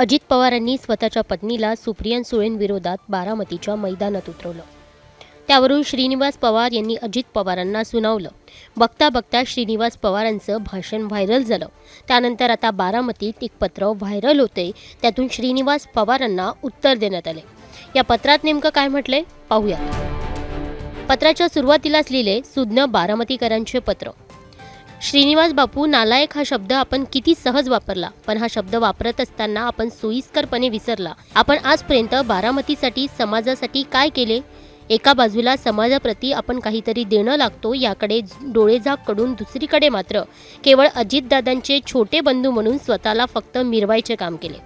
अजित पवारांनी स्वतःच्या पत्नीला सुप्रियन सुळेंविरोधात बारामतीच्या मैदानात उतरवलं. त्यावरून श्रीनिवास पवार यांनी अजित पवारांना सुनावलं. बघता बघता श्रीनिवास पवारांचं भाषण व्हायरल झालं. त्यानंतर आता बारामतीत एक पत्र व्हायरल होते त्यातून श्रीनिवास पवारांना उत्तर देण्यात आले या पत्रात नेमकं काय म्हटलंय? पाहूया पत्राच्या सुरुवातीलाच लिहिले सुज्ञ बारामतीकरांचे पत्र. श्रीनिवास बापू नालायक हा शब्द आपण किती सहज वापरला. पण हा शब्द वापरत असताना आपण सोयीस्करपणे विसरला. आपण आजपर्यंत बारामतीसाठी समाजासाठी काय केले? एका बाजूला समाजाप्रती आपण काहीतरी देणं लागतो याकडे डोळेझाककडून दुसरीकडे मात्र. केवळ अजितदादांचे छोटे बंधू म्हणून स्वतःला फक्त मिरवायचे काम केले.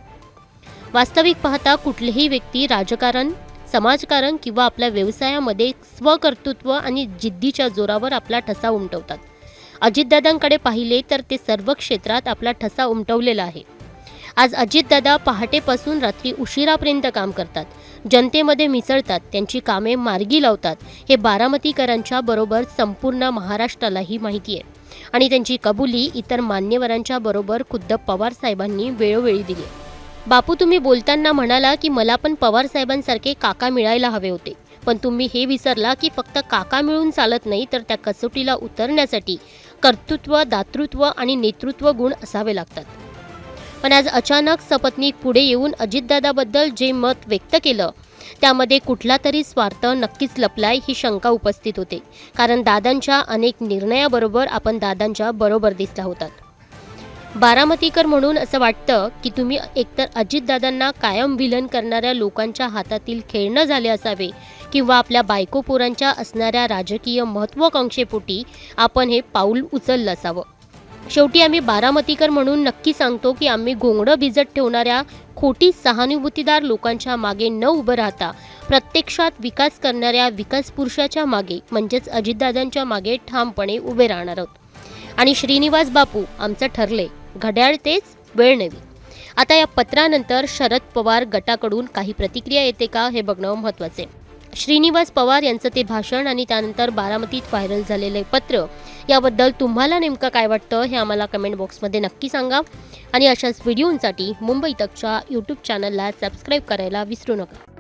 वास्तविक पाहता कुठलीही व्यक्ती राजकारण समाजकारण किंवा आपल्या व्यवसायामध्ये स्वकर्तृत्व आणि जिद्दीच्या जोरावर आपला ठसा उमटवतात. अजितदादांकडे पाहिले तर ते सर्व क्षेत्रात आपला ठसा उमटवलेला आहे. आज अजितदादा पहाटेपासून रात्री उशिरापर्यंत काम करतात. जनतेमध्ये मिसळतात त्यांची कामे मार्गी लावतात. हे बारामतीकरांच्या बरोबर संपूर्ण महाराष्ट्रालाही माहिती आहे. आणि त्यांची कबुली इतर मान्यवरांच्या बरोबर खुद्द पवार साहेबांनी वेळोवेळी दिली बापू तुम्ही बोलताना म्हणाला की मला पण पवार साहेबांसारखे काका मिळायला हवे होते. पण तुम्ही हे विसरला की फक्त काका मिळून चालत नाही तर त्या कसोटीला उतरण्यासाठी कर्तृत्व दातृत्व आणि नेतृत्व गुण असावे लागतात. पण आज अचानक सपत्नीक पुढे येऊन अजितदादाबद्दल जे मत व्यक्त केलं त्यामध्ये कुठला तरी स्वार्थ नक्कीच लपलाय ही शंका उपस्थित होते. कारण दादांच्या अनेक निर्णयाबरोबर आपण दादांच्या बरोबर दिसला होतात. बारामतीकर म्हणून असं वाटतं की तुम्ही एकतर अजितदादांना कायम विलन करणाऱ्या लोकांच्या हातातील खेळणं झाले असावे किंवा आपल्या बायको पोरांच्या असणाऱ्या राजकीय महत्त्वाकांक्षेपोटी आपण हे पाऊल उचललं असावं. शेवटी आम्ही बारामतीकर म्हणून नक्की सांगतो की आम्ही घोंगडं भिजत ठेवणाऱ्या खोटी सहानुभूतीदार लोकांच्या मागे न उभं राहता प्रत्यक्षात विकास करणाऱ्या विकास पुरुषाच्या मागे म्हणजेच अजितदादांच्या मागे ठामपणे उभे राहणार आहोत. आणि श्रीनिवास बापू आमचं ठरले. घड्याळ तेच वेळ नवी. आता या पत्रानंतर शरद पवार गटाकडून काही प्रतिक्रिया येते का हे बघणं महत्त्वाचे श्रीनिवास पवार यांचं ते भाषण आणि त्यानंतर बारामतीत व्हायरल झालेले पत्र याबद्दल तुम्हाला नेमकं काय वाटतं हे आम्हाला कमेंट बॉक्समध्ये नक्की सांगा. आणि अशाच व्हिडिओंसाठी मुंबई तकच्या यूट्यूब चॅनलला सबस्क्राईब करायला विसरू नका.